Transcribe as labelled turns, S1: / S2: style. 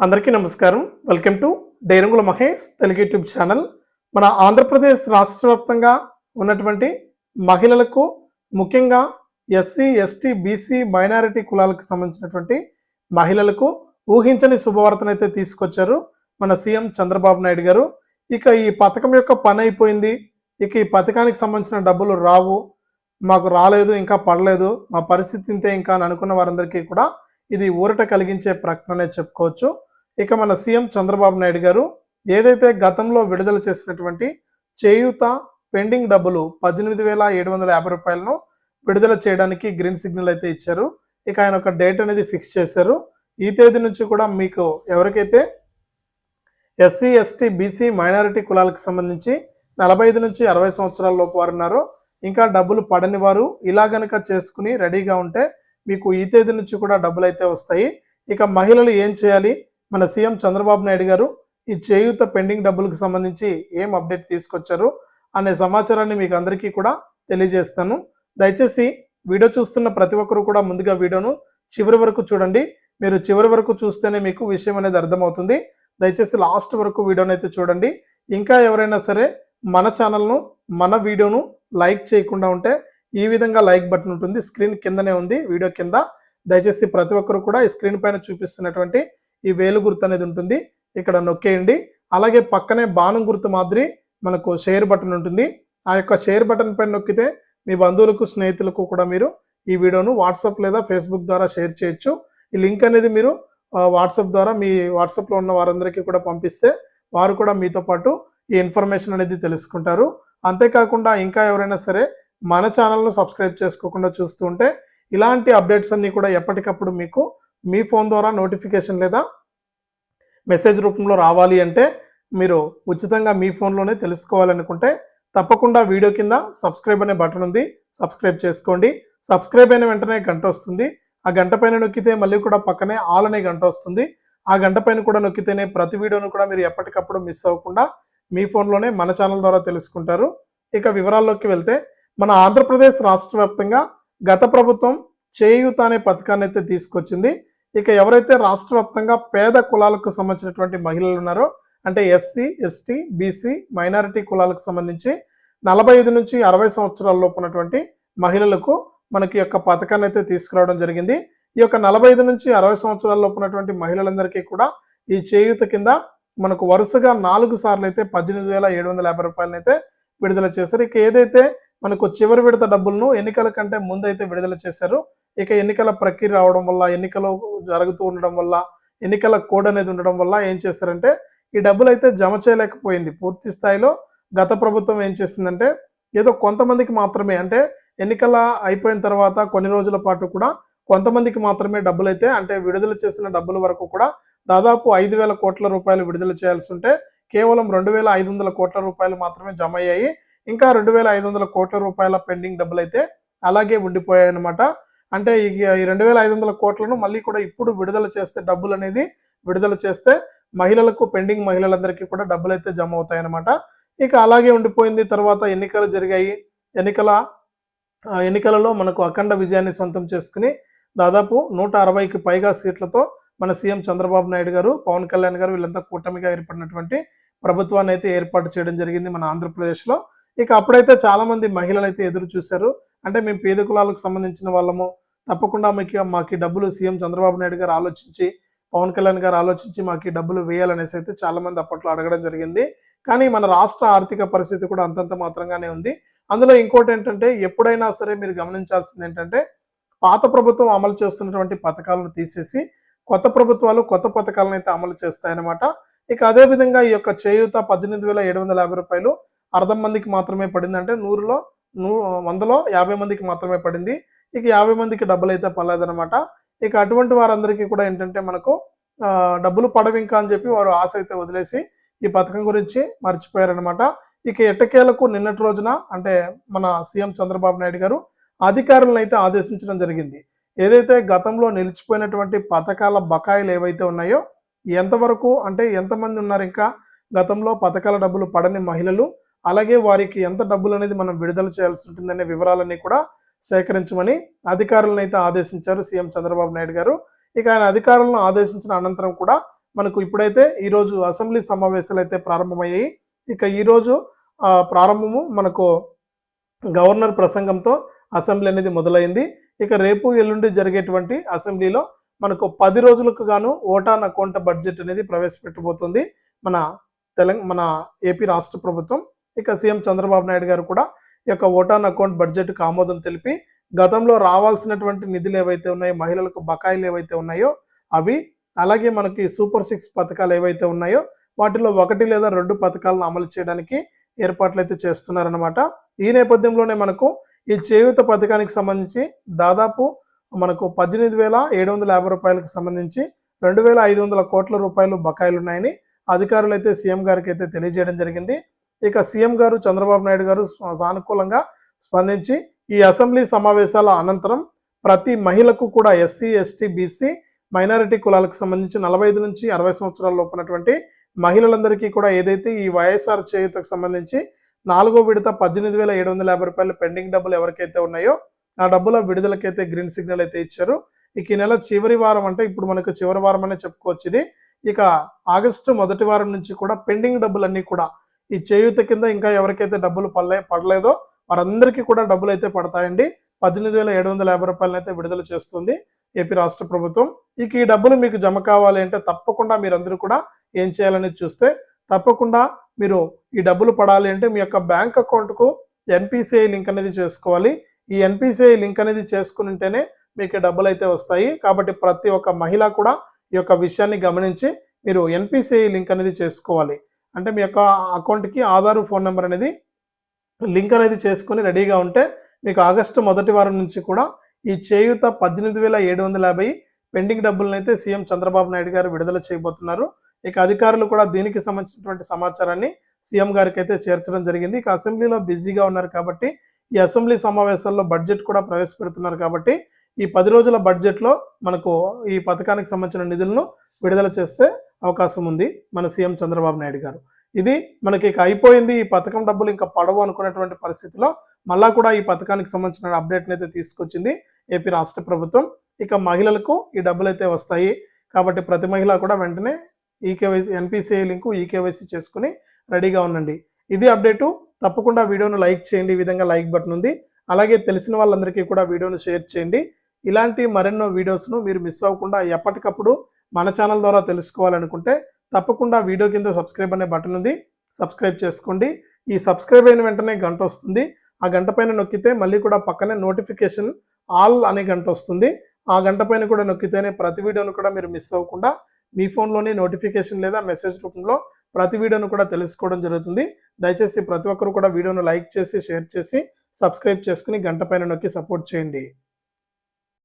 S1: అందరికీ నమస్కారం. Welcome to డైరంగుల మహేష్ తెలుగు యూట్యూబ్ ఛానల్. మన ఆంధ్రప్రదేశ్ రాష్ట్ర వ్యాప్తంగా ఉన్నటువంటి మహిళలకు ముఖ్యంగా ఎస్సీ ఎస్టీ బీసీ మైనారిటీ కులాలకు సంబంధించినటువంటి మహిళలకు ఊహించని శుభవార్తనైతే తీసుకొచ్చారు మన సీఎం చంద్రబాబు నాయుడు గారు. ఇక ఈ పథకం యొక్క పని అయిపోయింది. ఇక ఈ పథకానికి సంబంధించిన డబ్బులు రావు. మాకు రాలేదు ఇంకా పడలేదు. మా పరిస్థితి ఇంతే ఇంకా అని అనుకున్న వారందరికీ కూడా ఇది ఊరట కలిగించే ప్రకటన చెప్పుకోవచ్చు. ఇక మన సీఎం చంద్రబాబు నాయుడు గారు ఏదైతే గతంలో విడుదల చేసినటువంటి చేయూత పెండింగ్ డబ్బులు పద్దెనిమిది వేల ఏడు వందల యాభై రూపాయలను విడుదల చేయడానికి గ్రీన్ సిగ్నల్ అయితే ఇచ్చారు. ఇక ఆయన ఒక డేట్ అనేది ఫిక్స్ చేశారు. ఈ తేదీ నుంచి కూడా మీకు ఎవరికైతే ఎస్సీ ఎస్టీ బీసీ మైనారిటీ కులాలకు సంబంధించి నలభై ఐదు నుంచి అరవై సంవత్సరాల లోపు వారు ఉన్నారో. ఇంకా డబ్బులు పడని వారు ఇలా గనక చేసుకుని రెడీగా ఉంటే మీకు ఈ తేదీ నుంచి కూడా డబ్బులు అయితే వస్తాయి. ఇక మహిళలు ఏం చేయాలి? మన సీఎం చంద్రబాబు నాయుడు గారు ఈ చేయూత పెండింగ్ డబ్బులకు సంబంధించి ఏం అప్డేట్ తీసుకొచ్చారు అనే సమాచారాన్ని మీకు అందరికీ కూడా తెలియజేస్తాను. దయచేసి వీడియో చూస్తున్న ప్రతి ఒక్కరు కూడా ముందుగా వీడియోను చివరి వరకు చూడండి. మీరు చివరి వరకు చూస్తేనే మీకు విషయం అనేది అర్థమవుతుంది. దయచేసి లాస్ట్ వరకు వీడియోని అయితే చూడండి. ఇంకా ఎవరైనా సరే మన ఛానల్ను మన వీడియోను లైక్ చేయకుండా ఉంటే ఈ విధంగా లైక్ బటన్ ఉంటుంది. స్క్రీన్ కిందనే ఉంది వీడియో కింద. దయచేసి ప్రతి ఒక్కరు కూడా ఈ స్క్రీన్ పైన చూపిస్తున్నటువంటి ఈ వేలు గుర్తు అనేది ఉంటుంది. ఇక్కడ నొక్కేయండి. అలాగే పక్కనే బాణం గుర్తు మాదిరి మనకు షేర్ బటన్ ఉంటుంది. ఆ యొక్క షేర్ బటన్ పైన నొక్కితే మీ బంధువులకు స్నేహితులకు కూడా మీరు ఈ వీడియోను వాట్సాప్ లేదా ఫేస్బుక్ ద్వారా షేర్ చేయొచ్చు. ఈ లింక్ అనేది మీరు వాట్సాప్ ద్వారా మీ వాట్సాప్లో ఉన్న వారందరికీ కూడా పంపిస్తే వారు కూడా మీతో పాటు ఈ ఇన్ఫర్మేషన్ అనేది తెలుసుకుంటారు. అంతేకాకుండా ఇంకా ఎవరైనా సరే మన ఛానల్ను సబ్స్క్రైబ్ చేసుకోకుండా చూస్తూ ఉంటే ఇలాంటి అప్డేట్స్ అన్నీ కూడా ఎప్పటికప్పుడు మీకు మీ ఫోన్ ద్వారా నోటిఫికేషన్ లేదా మెసేజ్ రూపంలో రావాలి అంటే మీరు ఉచితంగా మీ ఫోన్లోనే తెలుసుకోవాలనుకుంటే తప్పకుండా వీడియో కింద సబ్స్క్రైబ్ అనే బటన్ ఉంది. సబ్స్క్రైబ్ చేసుకోండి. సబ్స్క్రైబ్ అయిన వెంటనే గంట వస్తుంది. ఆ గంట పైన నొక్కితే మళ్ళీ కూడా పక్కనే ఆల్ అనే గంట వస్తుంది. ఆ గంట పైన కూడా నొక్కితేనే ప్రతి వీడియోను కూడా మీరు ఎప్పటికప్పుడు మిస్ అవ్వకుండా మీ ఫోన్లోనే మన ఛానల్ ద్వారా తెలుసుకుంటారు. ఇక వివరాల్లోకి వెళ్తే మన ఆంధ్రప్రదేశ్ రాష్ట్ర వ్యాప్తంగా గత ప్రభుత్వం చేయూత అనే పథకాన్ని అయితే తీసుకొచ్చింది. ఇక ఎవరైతే రాష్ట్ర వ్యాప్తంగా పేద కులాలకు సంబంధించినటువంటి మహిళలు ఉన్నారో అంటే ఎస్సీ ఎస్టీ బీసీ మైనారిటీ కులాలకు సంబంధించి నలభై ఐదు నుంచి అరవై సంవత్సరాల లోపు ఉన్నటువంటి మహిళలకు మనకి యొక్క పథకాన్ని అయితే తీసుకురావడం జరిగింది. ఈ యొక్క నలభై ఐదు నుంచి అరవై సంవత్సరాల లోపు ఉన్నటువంటి మహిళలందరికీ కూడా ఈ చేయూత కింద మనకు వరుసగా నాలుగు సార్లు అయితే పద్దెనిమిది వేల ఏడు వందల యాభై రూపాయలను అయితే విడుదల చేశారు. ఇక ఏదైతే మనకు చివరి విడత డబ్బులను ఎన్నికల కంటే ముందైతే విడుదల చేశారు ఇక ఎన్నికల ప్రక్రియ రావడం వల్ల ఎన్నికలు జరుగుతూ ఉండడం వల్ల ఎన్నికల కోడ్ అనేది ఉండడం వల్ల ఏం చేశారంటే ఈ డబ్బులు అయితే జమ చేయలేకపోయింది. పూర్తి స్థాయిలో గత ప్రభుత్వం ఏం చేసిందంటే ఏదో కొంతమందికి మాత్రమే అంటే ఎన్నికల అయిపోయిన తర్వాత కొన్ని రోజుల పాటు కూడా కొంతమందికి మాత్రమే డబ్బులు అయితే అంటే విడుదల చేసిన డబ్బుల వరకు కూడా దాదాపు ఐదు వేల కోట్ల రూపాయలు విడుదల చేయాల్సి ఉంటే కేవలం రెండు వేల ఐదు వందల కోట్ల రూపాయలు మాత్రమే జమ అయ్యాయి. ఇంకా రెండు వేల ఐదు వందల కోట్ల రూపాయల పెండింగ్ డబ్బులు అయితే అలాగే ఉండిపోయాయి అనమాట అంటే ఈ రెండు వేల ఐదు వందల కోట్లను మళ్ళీ కూడా ఇప్పుడు విడుదల చేస్తే డబ్బులు అనేది విడుదల చేస్తే మహిళలకు పెండింగ్ మహిళలందరికీ కూడా డబ్బులు అయితే జమ అవుతాయి అన్నమాట ఇక అలాగే ఉండిపోయింది తర్వాత ఎన్నికలు జరిగాయి. ఎన్నికల ఎన్నికలలో మనకు అఖండ విజయాన్ని సొంతం చేసుకుని దాదాపు నూట అరవైకి పైగా సీట్లతో మన సీఎం చంద్రబాబు నాయుడు గారు పవన్ కళ్యాణ్ గారు వీళ్ళంతా కూటమిగా ఏర్పడినటువంటి ప్రభుత్వాన్ని అయితే ఏర్పాటు చేయడం జరిగింది మన ఆంధ్రప్రదేశ్లో. ఇక అప్పుడైతే చాలామంది మహిళలు అయితే ఎదురు చూశారు. అంటే మేము పేద కులాలకు సంబంధించిన వాళ్ళము. తప్పకుండా మీకు మాకు డబ్బులు సీఎం చంద్రబాబు నాయుడు గారు ఆలోచించి పవన్ కళ్యాణ్ గారు ఆలోచించి మాకు డబ్బులు వేయాలనేసి అయితే చాలామంది అప్పట్లో అడగడం జరిగింది. కానీ మన రాష్ట్ర ఆర్థిక పరిస్థితి కూడా అంతంత మాత్రంగానే ఉంది. అందులో ఇంకోటి ఏంటంటే ఎప్పుడైనా సరే మీరు గమనించాల్సింది ఏంటంటే పాత ప్రభుత్వం అమలు చేస్తున్నటువంటి పథకాలను తీసేసి కొత్త ప్రభుత్వాలు కొత్త పథకాలను అయితే అమలు చేస్తాయన్నమాట. ఇక అదే విధంగా ఈ యొక్క చేయూత పద్దెనిమిది వేల ఏడు వందల యాభై రూపాయలు అర్ధం మందికి మాత్రమే పడిందంటే నూరులో నూ వందలో యాభై మందికి మాత్రమే పడింది. ఇక యాభై మందికి డబ్బులు అయితే పడలేదనమాట ఇక అటువంటి వారందరికీ కూడా ఏంటంటే మనకు డబ్బులు పడవు ఇంకా అని చెప్పి వారు ఆశ అయితే వదిలేసి ఈ పథకం గురించి మర్చిపోయారనమాట ఇక ఎట్టకేలకు నిన్నటి రోజున అంటే మన సీఎం చంద్రబాబు నాయుడు గారు అధికారులను అయితే ఆదేశించడం జరిగింది. ఏదైతే గతంలో నిలిచిపోయినటువంటి పథకాల బకాయిలు ఏవైతే ఉన్నాయో ఎంతవరకు అంటే ఎంతమంది ఉన్నారు ఇంకా? గతంలో పథకాల డబ్బులు పడని మహిళలు అలాగే వారికి ఎంత డబ్బులు అనేది మనం విడుదల చేయాల్సి ఉంటుందనే వివరాలన్నీ కూడా సేకరించమని అధికారులను అయితే ఆదేశించారు సీఎం చంద్రబాబు నాయుడు గారు. ఇక ఆయన అధికారులను ఆదేశించిన అనంతరం కూడా మనకు ఇప్పుడైతే ఈరోజు అసెంబ్లీ సమావేశాలు అయితే ప్రారంభమయ్యాయి. ఇక ఈరోజు ప్రారంభము మనకు గవర్నర్ ప్రసంగంతో అసెంబ్లీ అనేది మొదలైంది. ఇక రేపు ఎల్లుండి జరిగేటువంటి అసెంబ్లీలో మనకు పది రోజులకు గాను ఓటాన్ అకౌంట్ బడ్జెట్ అనేది ప్రవేశపెట్టబోతుంది. మన తెలంగాణ మన ఏపీ రాష్ట్ర ప్రభుత్వం ఇక సీఎం చంద్రబాబు నాయుడు గారు కూడా ఈ యొక్క ఓటాన్ అకౌంట్ బడ్జెట్కు ఆమోదం తెలిపి గతంలో రావాల్సినటువంటి నిధులు ఏవైతే ఉన్నాయో మహిళలకు బకాయిలు ఏవైతే ఉన్నాయో అవి అలాగే మనకి సూపర్ సిక్స్ పథకాలు ఏవైతే ఉన్నాయో వాటిలో ఒకటి లేదా రెండు పథకాలను అమలు చేయడానికి ఏర్పాట్లు అయితే చేస్తున్నారనమాట ఈ నేపథ్యంలోనే మనకు ఈ చేయూత పథకానికి సంబంధించి దాదాపు మనకు పద్దెనిమిది వేల ఏడు వందల యాభై రూపాయలకు సంబంధించి రెండు వేల ఐదు వందల కోట్ల రూపాయలు బకాయిలు ఉన్నాయని అధికారులు అయితే సీఎం గారికి అయితే తెలియజేయడం జరిగింది. ఇక సీఎం గారు చంద్రబాబు నాయుడు గారు సానుకూలంగా స్పందించి ఈ అసెంబ్లీ సమావేశాల అనంతరం ప్రతి మహిళకు కూడా ఎస్సీ ఎస్టీ బీసీ మైనారిటీ కులాలకు సంబంధించి నలభై ఐదు నుంచి అరవై సంవత్సరాల లోపునటువంటి మహిళలందరికీ కూడా ఏదైతే ఈ వైఎస్ఆర్ చేయుతకు సంబంధించి నాలుగో విడత పద్దెనిమిది వేల ఏడు వందల యాభై రూపాయలు పెండింగ్ డబ్బులు ఎవరికైతే ఉన్నాయో ఆ డబ్బుల విడుదలకైతే గ్రీన్ సిగ్నల్ అయితే ఇచ్చారు. ఇక ఈ నెల చివరి వారం అంటే ఇప్పుడు మనకు చివరి వారం అనే చెప్పుకోవచ్చు ఇది. ఇక ఆగస్టు మొదటి వారం నుంచి కూడా పెండింగ్ డబ్బులన్నీ కూడా ఈ చేయూత కింద ఇంకా ఎవరికైతే డబ్బులు పడలే పడలేదో వారందరికీ కూడా డబ్బులు అయితే పడతాయండి. పద్దెనిమిది వేల ఏడు వందల యాభై రూపాయలను అయితే విడుదల చేస్తుంది ఏపీ రాష్ట్ర ప్రభుత్వం. ఇక ఈ డబ్బులు మీకు జమ కావాలి అంటే తప్పకుండా మీరందరూ కూడా ఏం చేయాలని చూస్తే తప్పకుండా మీరు ఈ డబ్బులు పడాలి అంటే మీ యొక్క బ్యాంక్ అకౌంట్కు ఎన్పిసిఐ లింక్ అనేది చేసుకోవాలి. ఈ ఎన్పిసిఐ లింక్ అనేది చేసుకుని ఉంటేనే మీకు డబ్బులు అయితే వస్తాయి. కాబట్టి ప్రతి ఒక్క మహిళ కూడా ఈ యొక్క విషయాన్ని గమనించి మీరు ఎన్పిసిఐ లింక్ అనేది చేసుకోవాలి. అంటే మీ యొక్క అకౌంట్కి ఆధార్ ఫోన్ నెంబర్ అనేది లింక్ అనేది చేసుకొని రెడీగా ఉంటే మీకు ఆగస్టు మొదటి వారం నుంచి కూడా ఈ చేయూత పద్దెనిమిది వేల ఏడు వందల యాభై పెండింగ్ డబ్బులను అయితే సీఎం చంద్రబాబు నాయుడు గారు విడుదల చేయబోతున్నారు. ఇక అధికారులు కూడా దీనికి సంబంధించినటువంటి సమాచారాన్ని సీఎం గారికి అయితే చేర్చడం జరిగింది. ఇక అసెంబ్లీలో బిజీగా ఉన్నారు కాబట్టి ఈ అసెంబ్లీ సమావేశాల్లో బడ్జెట్ కూడా ప్రవేశపెడుతున్నారు కాబట్టి ఈ పది రోజుల బడ్జెట్లో మనకు ఈ పథకానికి సంబంధించిన నిధులను విడుదల చేస్తే అవకాశం ఉంది మన సీఎం చంద్రబాబు నాయుడు గారు. ఇది మనకి ఇక అయిపోయింది ఈ పథకం డబ్బులు ఇంకా పడవు అనుకునేటువంటి పరిస్థితిలో మళ్ళా కూడా ఈ పథకానికి సంబంధించిన అప్డేట్ని అయితే తీసుకొచ్చింది ఏపీ రాష్ట్ర ప్రభుత్వం. ఇక మహిళలకు ఈ డబ్బులు అయితే వస్తాయి కాబట్టి ప్రతి మహిళ కూడా వెంటనే ఈకేవైసీ ఎన్పిసిఐ లింకు ఈకేవైసీ చేసుకుని రెడీగా ఉండండి. ఇది అప్డేటు తప్పకుండా వీడియోను లైక్ చేయండి. ఈ విధంగా లైక్ బటన్ ఉంది. అలాగే తెలిసిన వాళ్ళందరికీ కూడా వీడియోను షేర్ చేయండి. ఇలాంటి మరెన్నో వీడియోస్ను మీరు మిస్ అవ్వకుండా ఎప్పటికప్పుడు మన ఛానల్ ద్వారా తెలుసుకోవాలనుకుంటే తప్పకుండా వీడియో కింద సబ్స్క్రైబ్ అనే బటన్ ఉంది. సబ్స్క్రైబ్ చేసుకోండి. ఈ సబ్స్క్రైబ్ అయిన వెంటనే గంట వస్తుంది. ఆ గంట పైన నొక్కితే మళ్ళీ కూడా పక్కనే నోటిఫికేషన్ ఆల్ అనే గంట వస్తుంది. ఆ గంట పైన కూడా నొక్కితేనే ప్రతి వీడియోను కూడా మీరు మిస్ అవ్వకుండా మీ ఫోన్లోనే నోటిఫికేషన్ లేదా మెసేజ్ రూపంలో ప్రతి వీడియోను కూడా తెలుసుకోవడం జరుగుతుంది. దయచేసి ప్రతి ఒక్కరు కూడా వీడియోను లైక్ చేసి షేర్ చేసి సబ్స్క్రైబ్ చేసుకుని గంట పైన నొక్కి సపోర్ట్ చేయండి.